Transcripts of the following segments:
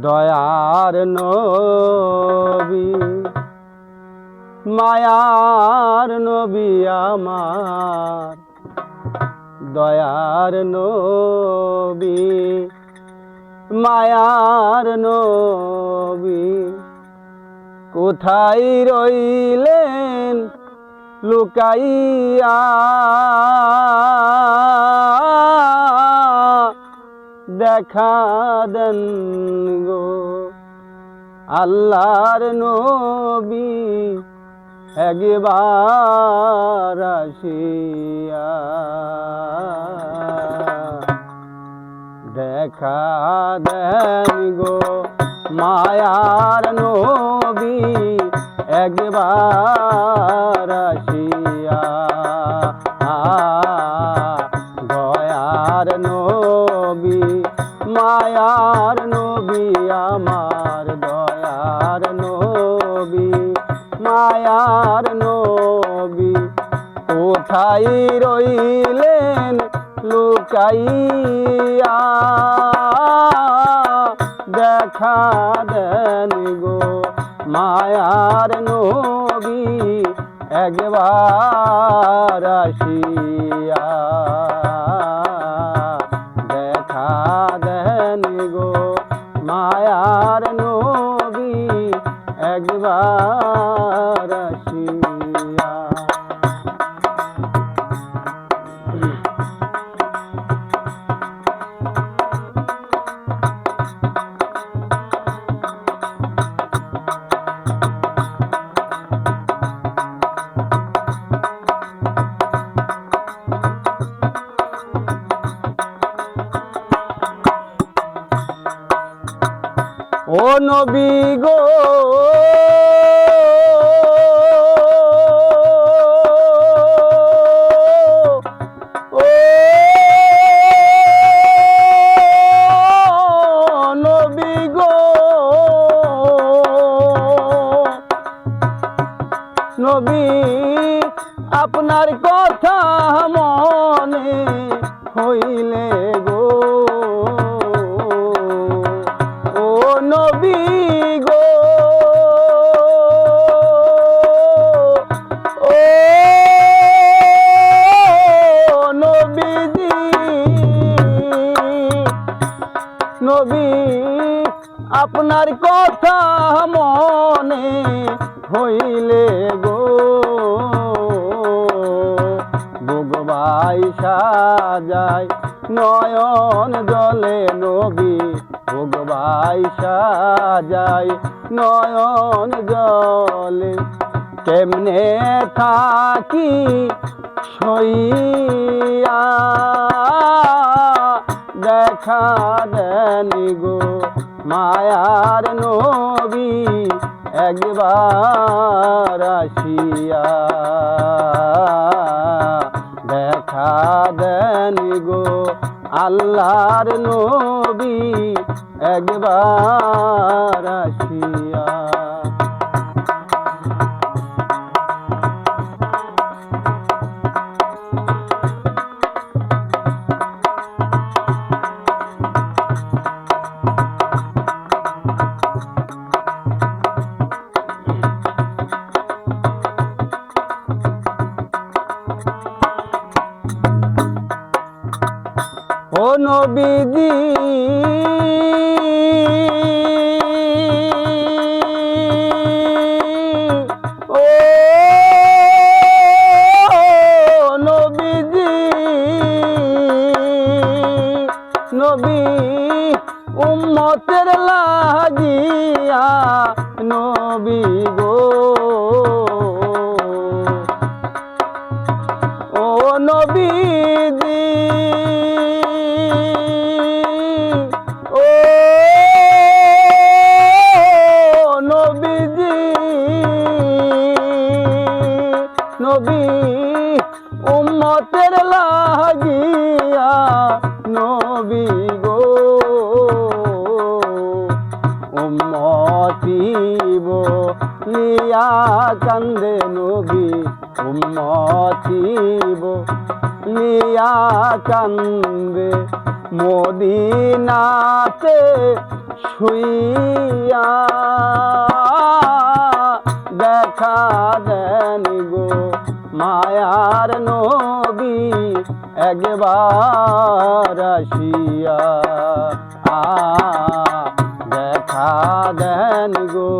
দয়ার নবী মায়ার নবী আমার। দয়ার নবী মায়ার নবী কোথায় রইলেন লুকাইয়া? দেখা দেন গো। আল্লাহর নবী একবার আসিয়া দেখা দেন গো। মায়ার নবী একবার আসিয়া মায়ার নবী, আমার দয়ার নবী। মায়ার নবী, কোথায় রইলেন লুকাইয়া? দেখা দেন গো মায়ার নবী, একবার আসিয়া। একবার আসিয়া ও নবী গো। নবী আপনার কথা মনে হইলে নবী, আপনার কথা মনে হইলে গো। ভোগবাই সাজায় নয়ন জলে নবী। ভোগবাই সাজায় নয়ন জলে। কেমনে থাকি সইয়া দেখা গো মায়ার নবী একবার আসিয়া দেখা দেনি গো আল্লাহর নবী একবার আসিয়া ও নবীজি ও নবীজি নবী উম্মতের লাগিয়া নবী গো। নবী গো। উম্মতিব লিয়া কান্দে নবী। উম্মতিব লিয়া কান্দে মদিনাতে শুইয়া। দেখা দেন গো মায়ার নবী। একবার আসিয়া দেখা দেন গো।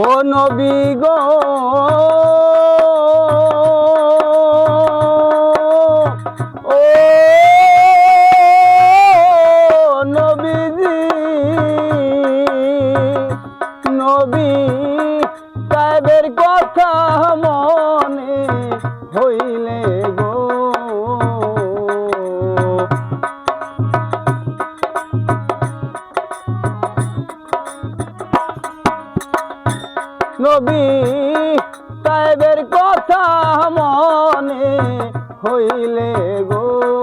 ও নবী গো কথা মনে হইলে গো। নবী সাহেবের কথা মনে হইলে গো।